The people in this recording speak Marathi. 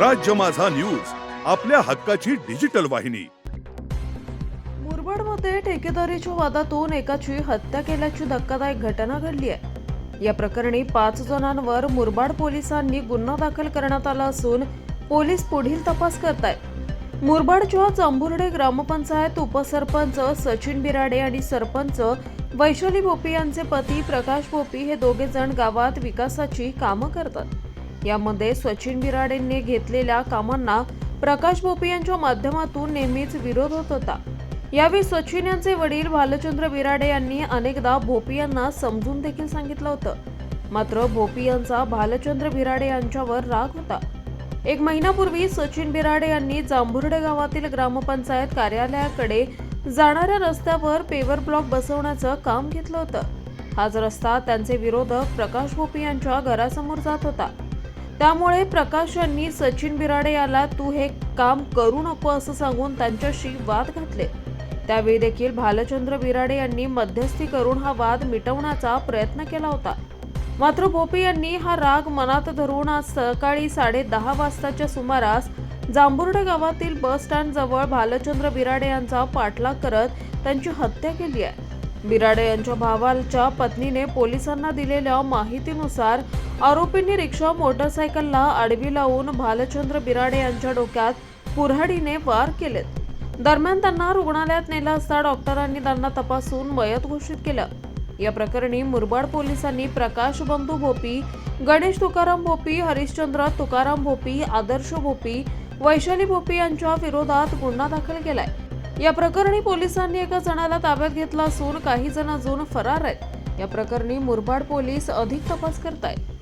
राज्य माझा न्यूज आपल्या हक्काची डिजिटल वाहिनी. मुरबाडमध्ये ठेकेदारीच्या वादातून एकाची हत्या केल्याची धक्कादायक घटना घडली आहे. या प्रकरणी पाच जणांवर मुरबाड पोलिसांनी गुन्हा दाखल करण्यात आला असून पोलीस पुढील तपास करतायत. मुरबाडच्या जांभुर्डे ग्रामपंचायत उपसरपंच सचिन बिराडे आणि सरपंच वैशाली भोपी यांचे पती प्रकाश भोपी हे दोघे जण गावात विकासाची कामं करतात. यामध्ये सचिन बिराडेंनी घेतलेल्या कामांना प्रकाश भोपी यांच्या माध्यमातून नेहमीच विरोध होत होता. यावेळी सचिन यांचे वडील भालचंद्र बिराडे यांनी अनेकदा भोपी यांना समजून देखील सांगितलं होतं. मात्र भोपी यांचा भालचंद्र बिराडे यांच्यावर राग होता. एक महिनापूर्वी सचिन बिराडे यांनी जांभुर्डे गावातील ग्रामपंचायत कार्यालयाकडे जाणाऱ्या रस्त्यावर पेवर ब्लॉक बसवण्याचं काम घेतलं होतं. हाच रस्ता त्यांचे विरोधक प्रकाश भोपी यांच्या घरासमोर जात होता. त्यामुळे प्रकाश यांनी सचिन बिराडे याला तू हे काम करू नको असं सांगून त्यांच्याशी वाद घातले. त्यावेळी देखील भालचंद्र बिराडे यांनी मध्यस्थी करून हा वाद मिटवण्याचा प्रयत्न केला होता. मात्र भोपे यांनी हा राग मनात धरून आज सकाळी साडे दहा वाजताच्या सुमारास जांभुर्डे गावातील बस स्टँड जवळ भालचंद्र बिराडे यांचा पाठलाग करत त्यांची हत्या केली आहे. बिराडे यांच्या भावाच्या पत्नीने पोलिसांना दिलेल्या माहितीनुसार आरोपींनी रिक्षा मोटरसायकलला आडवी लावून भालचंद्र बिराडे यांच्या डोक्यात कुऱ्हाडीने वार केलेत. दरम्यान त्यांना रुग्णालयात नेलं असता डॉक्टरांनी त्यांना तपासून मयत घोषित केलं. या प्रकरणी मुरबाड पोलिसांनी प्रकाश बंधू भोपी गणेश तुकाराम भोपी हरिश्चंद्र तुकाराम भोपी आदर्श भोपी वैशाली भोपी यांच्या विरोधात गुन्हा दाखल केलाय. या प्रकरणी पोलिसांनी एका जणाला ताब्यात घेतला असून काही जण अजून फरार आहेत. या प्रकरणी मुरबाड पोलीस अधिक तपास करतायत.